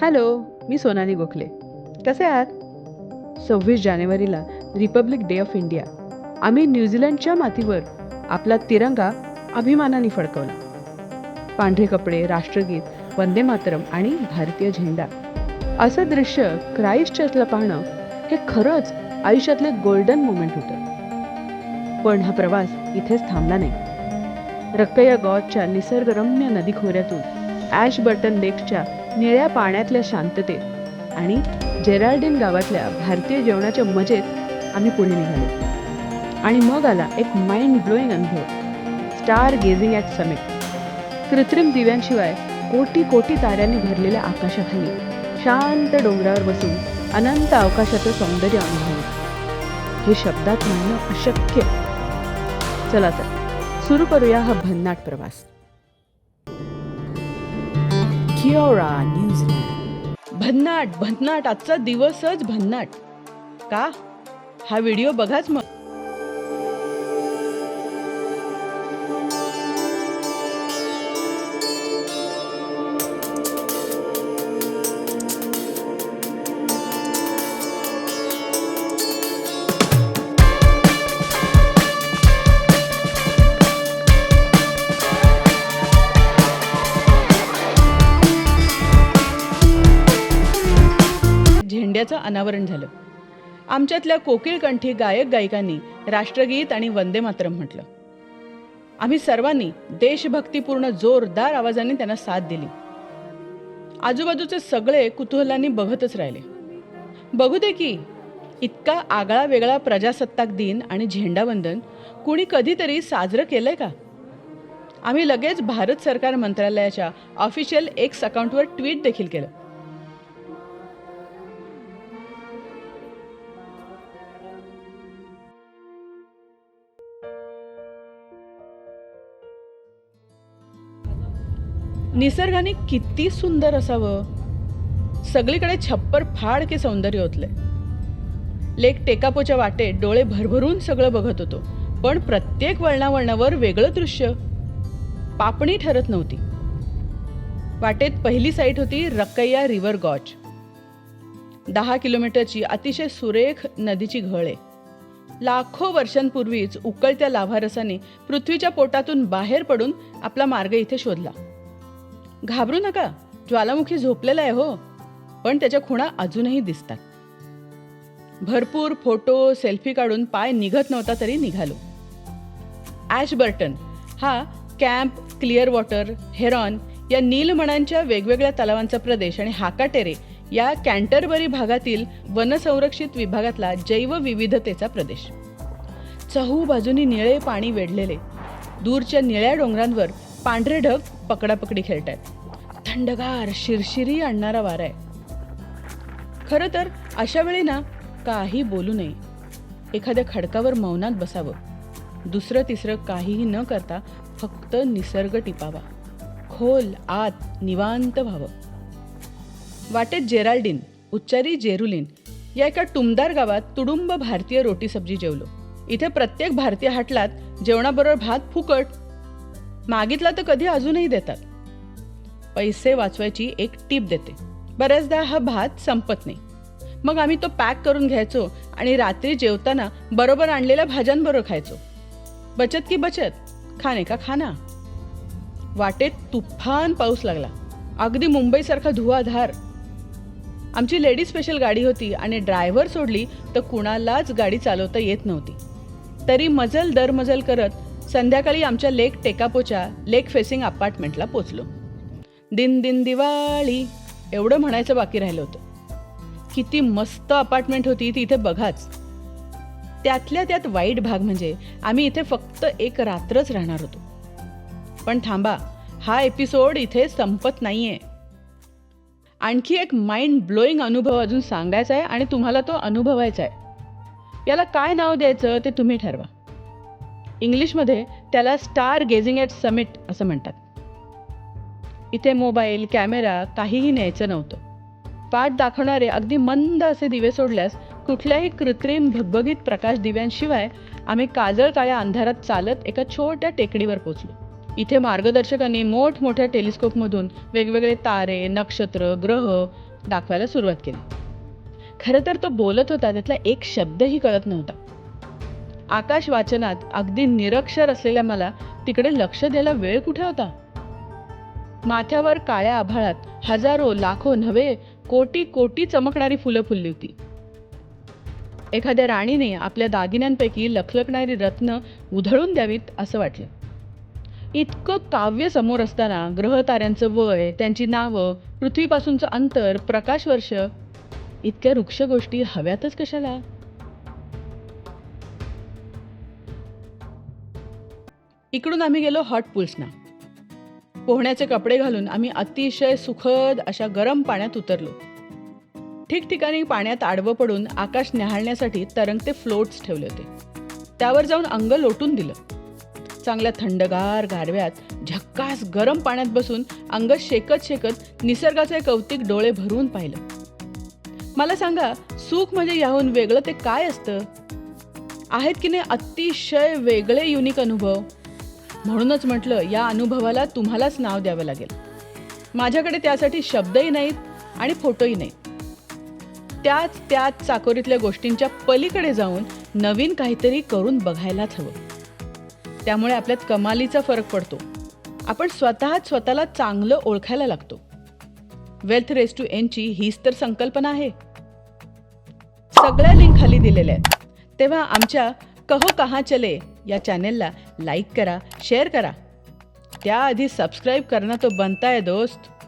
Hello मी सोनाली गोखले. कसे आहात? सव्वीस जानेवारीला रिपब्लिक डे ऑफ इंडिया. आम्ही न्यूझीलंडच्या मातीवर आपला तिरंगा अभिमानाने फडकवला. पांढरे कपडे राष्ट्रगीत वंदे मातरम आणि भारतीय झेंडा. असं दृश्य क्राईस्ट चर्चला पाहणं हे खरंच आयुष्यातले गोल्डन मोमेंट होतं. पण हा प्रवास इथेच थांबला नाही. रक्कया गॉजच्या निसर्गरम्य नदी खोऱ्यातून ॲश बटन लेकच्या निळ्या पाण्यातल्या शांततेत आणि जेराल्डिन गावातल्या भारतीय जेवणाच्या मजेत आम्ही पुढे निघालो. आणि मग आला एक माइंड ब्लोईंग अनुभव. स्टार गेझिंग ॲट समिट कृत्रिम दिव्यांशिवाय कोटी कोटी ताऱ्यांनी भरलेल्या आकाशाखाली शांत डोंगरावर बसून अनंत अवकाशाचं सौंदर्य अनुभव. हे शब्दात म्हणणं अशक्य. चला तर सुरू करूया हा भन्नाट प्रवास. किओरा न्यूझीलंड भन्नाट भन्नाट आजचा दिवसच भन्नाट. का? हा व्हिडिओ बघाच मग झेंड्याचं अनावरण झालं. आमच्यातल्या कोकिळकंठी गायक गायिकांनी राष्ट्रगीत आणि वंदे मातरम म्हटलं. आम्ही सर्वांनी देशभक्तीपूर्ण जोरदार आवाजाने त्यांना साथ दिली. आजूबाजूचे सगळे कुतूहलांनी बघतच राहिले. बघू दे की इतका आगळा वेगळा प्रजासत्ताक दिन आणि झेंडावंदन कुणी कधीतरी साजरं केलंय का? आम्ही लगेच भारत सरकार मंत्रालयाच्या ऑफिशियल एक्स अकाउंटवर ट्विट देखील केलं. निसर्गाने किती सुंदर असावं? सगळीकडे छप्पर फाड के सौंदर्य ओतले. लेक टेकापोच्या वाटेत डोळे भरभरून सगळं बघत होतो पण प्रत्येक वळणावळणावर वेगळं दृश्य पापणी ठरत नव्हती. वाटेत पहिली साईट होती रकैया रिव्हर गॉच दहा किलोमीटरची अतिशय सुरेख नदीची घळ. आहे लाखो वर्षांपूर्वीच उकळत्या लाभारसाने पृथ्वीच्या पोटातून बाहेर पडून आपला मार्ग इथे शोधला. घाबरू नका. ज्वालामुखी झोपलेला आहे हो. पण त्याच्या खुणा अजूनही दिसतात. भरपूर फोटो सेल्फी काढून पाय निघत नव्हता तरी निघालो. ॲश बर्टन हा कॅम्प क्लिअर वॉटर हेरॉन या नीलमणांच्या वेगवेगळ्या तलावांचा प्रदेश आणि हाकाटेरे या कॅन्टरबरी भागातील वनसंरक्षित विभागातला जैवविविधतेचा प्रदेश. चहू बाजूनी निळे पाणी वेढलेले. दूरच्या निळ्या डोंगरांवर पांढरे ढग पकडापकडी खेळतायत. थंडगार शिरशिरी आणणारा वारा आहे. खरं तर अशा वेळी ना काही बोलू नये. एखाद्या खडकावर मौनात बसावं. दुसरं तिसरं काहीही न करता फक्त निसर्ग टिपावा. खोल आत निवांत व्हावं. वाटेत जेराल्डिन उच्चारी जेरुलिन या एका टुमदार गावात तुडुंब भारतीय रोटी सब्जी जेवलो. इथे प्रत्येक भारतीय हाटलात जेवणाबरोबर भात फुकट मागितला तर कधी अजूनही देतात. पैसे वाचवायची एक टीप देते. बऱ्याचदा हा भात संपत नाही. मग आम्ही तो पॅक करून घ्यायचो आणि रात्री जेवताना बरोबर आणलेल्या भाज्यांबरोबर खायचो. बचत की बचत? खाणे का खाना? वाटेत तुफान पाऊस लागला. अगदी मुंबईसारखा धुवाधार. आमची लेडी स्पेशल गाडी होती आणि ड्रायव्हर सोडली तर कुणालाच गाडी चालवता येत नव्हती. तरी मजल दरमजल करत संध्याकाळी आमच्या लेक टेकापोच्या लेक फेसिंग अपार्टमेंटला पोचलो दिन दिन दिवाळी एवढं म्हणायचं बाकी राहिलं होतं. किती मस्त अपार्टमेंट होती ती इथे बघाच. त्यातल्या त्यात वाईट भाग म्हणजे आम्ही इथे फक्त एक रात्रच राहणार होतो. पण थांबा हा एपिसोड इथे संपत नाहीये. आणखी एक माइंड ब्लोईंग अनुभव अजून सांगायचा आहे आणि तुम्हाला तो अनुभवायचा आहे. याला काय नाव द्यायचं ते तुम्ही ठरवा. इंग्लिशमध्ये त्याला स्टार गेझिंग ॲट समिट असं म्हणतात. इथे मोबाईल कॅमेरा काहीही न्यायचं नव्हतं. पाठ दाखवणारे अगदी मंद असे दिवे सोडल्यास कुठल्याही कृत्रिम भगभगीत प्रकाश दिव्यांशिवाय आम्ही काजळ काळ्या अंधारात चालत एका छोट्या टेकडीवर पोचलो इथे मार्गदर्शकांनी मोठमोठ्या टेलिस्कोपमधून वेगवेगळे तारे नक्षत्र ग्रह दाखवायला सुरुवात केली. खरं तर तो बोलत होता त्यातला एक शब्दही कळत नव्हता. आकाश वाचनात अगदी निरक्षर असलेल्या मला तिकडे लक्ष द्यायला वेळ कुठे होता? माथ्यावर काळ्या आभाळात हजारो लाखो नव्हे कोटी कोटी चमकणारी फुलं फुलली होती. एखाद्या राणीने आपल्या दागिन्यांपैकी लखलखणारी रत्न उधळून द्यावीत असं वाटलं. इतकं काव्य समोर असताना ग्रहताऱ्यांचं वय त्यांची नावं पृथ्वीपासूनचं अंतर प्रकाशवर्ष इतक्या वृक्ष गोष्टी हव्यातच कशाला? इकडून आम्ही गेलो हॉट पूल्सना. पोहण्याचे कपडे घालून आम्ही अतिशय सुखद अशा गरम पाण्यात उतरलो. ठिकठिकाणी पाण्यात आडवं पडून आकाश न्याहाळण्यासाठी तरंगते फ्लोट्स ठेवले होते. त्यावर जाऊन अंग लोटून दिलं. चांगल्या थंडगार गारव्यात झक्कास गरम पाण्यात बसून अंग शेकत शेकत निसर्गाचे कौतिक डोळे भरून पाहिलं. मला सांगा सुख म्हणजे याहून वेगळं ते काय असतं? आहेत की नाही अतिशय वेगळे युनिक अनुभव? म्हणूनच म्हटलं या अनुभवाला तुम्हालाच नाव द्यावं लागेल. माझ्याकडे त्यासाठी शब्दही नाहीत आणि फोटोही नाहीत. त्याच त्याच चाकोरीतल्या गोष्टींच्या पलीकडे जाऊन नवीन काहीतरी करून बघायलाच हवं. त्यामुळे आपल्यात कमालीचा फरक पडतो. आपण स्वतःच स्वतःला चांगलं ओळखायला लागतो. वेल्थ रेस टू एनची हीच तर संकल्पना आहे. सगळ्या लिंक खाली दिलेल्या आहेत. तेव्हा आमच्या कहो कहाँ चले? या चॅनेलला लाईक करा शेअर करा. त्याआधी सबस्क्राईब करणं तो बनता है दोस्त.